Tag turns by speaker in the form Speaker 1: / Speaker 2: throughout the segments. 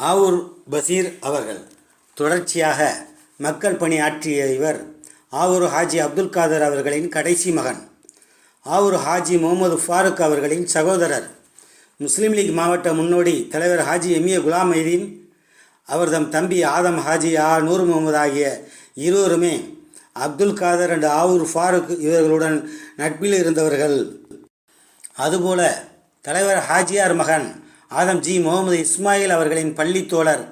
Speaker 1: ஆவூர் பசீர் அவர்கள். தொடர்ச்சியாக மக்கள் பணி ஆற்றிய இவர் ஆவூர் ஹாஜி அப்துல் காதர் அவர்களின் கடைசி மகன். ஆவூர் ஹாஜி முகமது ஃபாரூக் அவர்களின் சகோதரர். முஸ்லீம் லீக் மாவட்ட முன்னோடி தலைவர் ஹாஜி எம்ஏ குலாம் மைதீன் அவர்தம் தம்பி ஆதம் ஹாஜி ஆ. நூர் முகமது ஆகிய இருவருமே அப்துல் காதர் அண்ட் ஆவூர் ஃபாரூக் இவர்களுடன் நட்பில் இருந்தவர்கள். அதுபோல தலைவர் ஹாஜியார் மகன் ஆதம் ஜி. முகமது இஸ்மாயில் அவர்களின் பள்ளி தோழர்.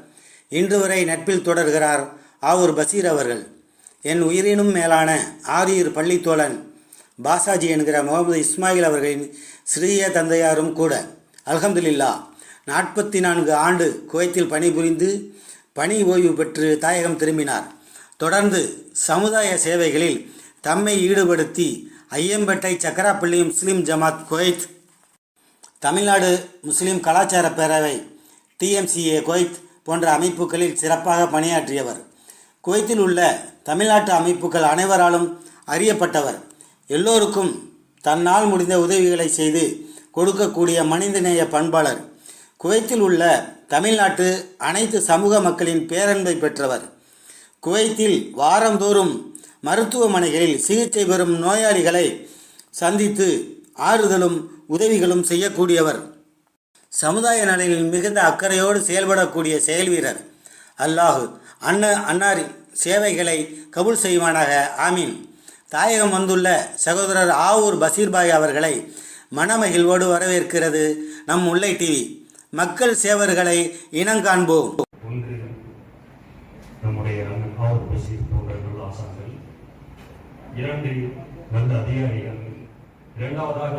Speaker 1: இன்று வரை நட்பில் தொடர்கிறார் ஆவூர் பசீர் அவர்கள். என் உயிரினும் மேலான ஆரியூர் பள்ளி தோழன் பாசாஜி என்கிற முகமது இஸ்மாயில் அவர்களின் சிறிய தந்தையாரும் கூட. அல்ஹம்துலில்லா நாற்பத்தி நான்கு ஆண்டு குவைத்தில் பணிபுரிந்து பணி ஓய்வு பெற்று தாயகம் திரும்பினார். தொடர்ந்து சமுதாய சேவைகளில் தம்மை ஈடுபடுத்தி Ayyampettai Chakkarappalli Muslim Jamath Kuwait Tamil Nadu Muslim கலாச்சார பேரவை டிஎம்சிஏ குவைத் போன்ற அமைப்புகளில் சிறப்பாக பணியாற்றியவர். குவைத்தில் உள்ள தமிழ்நாட்டு அமைப்புகள் அனைவராலும் அறியப்பட்டவர். எல்லோருக்கும் தன்னால் முடிந்த உதவிகளை செய்து கொடுக்கக்கூடிய மனிதநேய பண்பாளர். குவைத்தில் உள்ள தமிழ்நாட்டு அனைத்து சமூக மக்களின் பேரன்பை பெற்றவர். குவைத்தில் வாரந்தோறும் மருத்துவமனைகளில் சிகிச்சை பெறும் நோயாளிகளை சந்தித்து ஆறுதலும் உதவிகளும் செய்யக்கூடியவர். சமுதாய நலனில் மிகுந்த அக்கறையோடு செயல்படக்கூடிய செயல் வீரர். அல்லாஹு அன்ன அன்னாரின் சேவைகளை கபூல் செய்வானாக. ஆமீன். தாயகம் வந்துள்ள சகோதரர் ஆவூர் பசீர்பாய் அவர்களை மனமகிழ்வோடு வரவேற்கிறது நம் முல்லை டிவி. மக்கள் சேவர்களை இனங்காண்போம்
Speaker 2: ஒன்று நம்முடைய ஆவூர் பசீர் போன்ற ஆசான்கள் இரண்டு நல்ல அதிகாரிகள். இரண்டாவதாக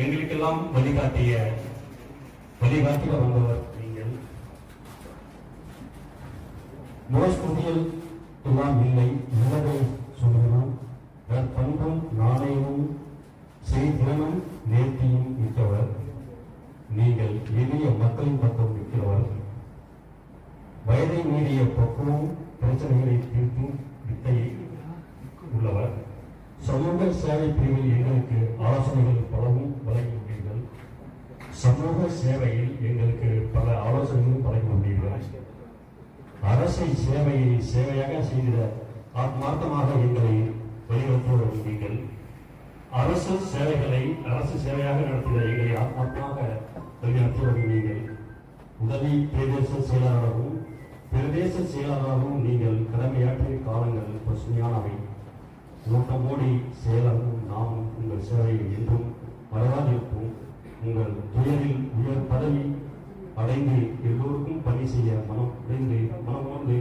Speaker 2: எங்களுக்கெல்லாம் வழிகாட்டிய வழிகாட்டிய வந்தவர் நீங்கள். முரஸ்குதியில் எல்லாம் இல்லை உள்ளதை சொல்கிறோம் பண்பும் நாணயமும் செய்திறனும் நேர்த்தியும் மிக்கவர். நீங்கள் எளிய மக்களின் பக்கம் நிற்கிறவர். வயதை மீறிய பக்குவம் பிரச்சனைகளை தீர்க்கும் வித்தையை உள்ளவர். சமூக சேவை பிரிவில் எங்களுக்கு ஆலோசனைகள் பலவும் வழங்கியுள்ளீர்கள் சமூக சேவையில் எங்களுக்கு பல ஆலோசனைகளும் வழங்கியுள்ளீர்கள் அரசை சேவையை சேவையாக செய்திட ஆத்மார்த்தமாக எங்களை வழிநடத்தி வருகிறீர்கள் அரசு சேவைகளை அரசு சேவையாக நடத்திட எங்களை ஆத்மார்த்தமாக வலியுறுத்தி வருகிறீர்கள் உதவி பிரதேச செயலாளராகவும் பிரதேச செயலாளராகவும் நீங்கள் கடமையாற்றிய காலங்கள் பசுமையானவை. நோக்கமோடி சேலம் நாமும் உங்கள் சேவையை என்றும் வரவாதிருப்போம். உங்கள் துயரில் உயர் பதவி அடைந்து எல்லோருக்கும் பணி செய்ய மனம் உடைந்து மனமுணர்ந்து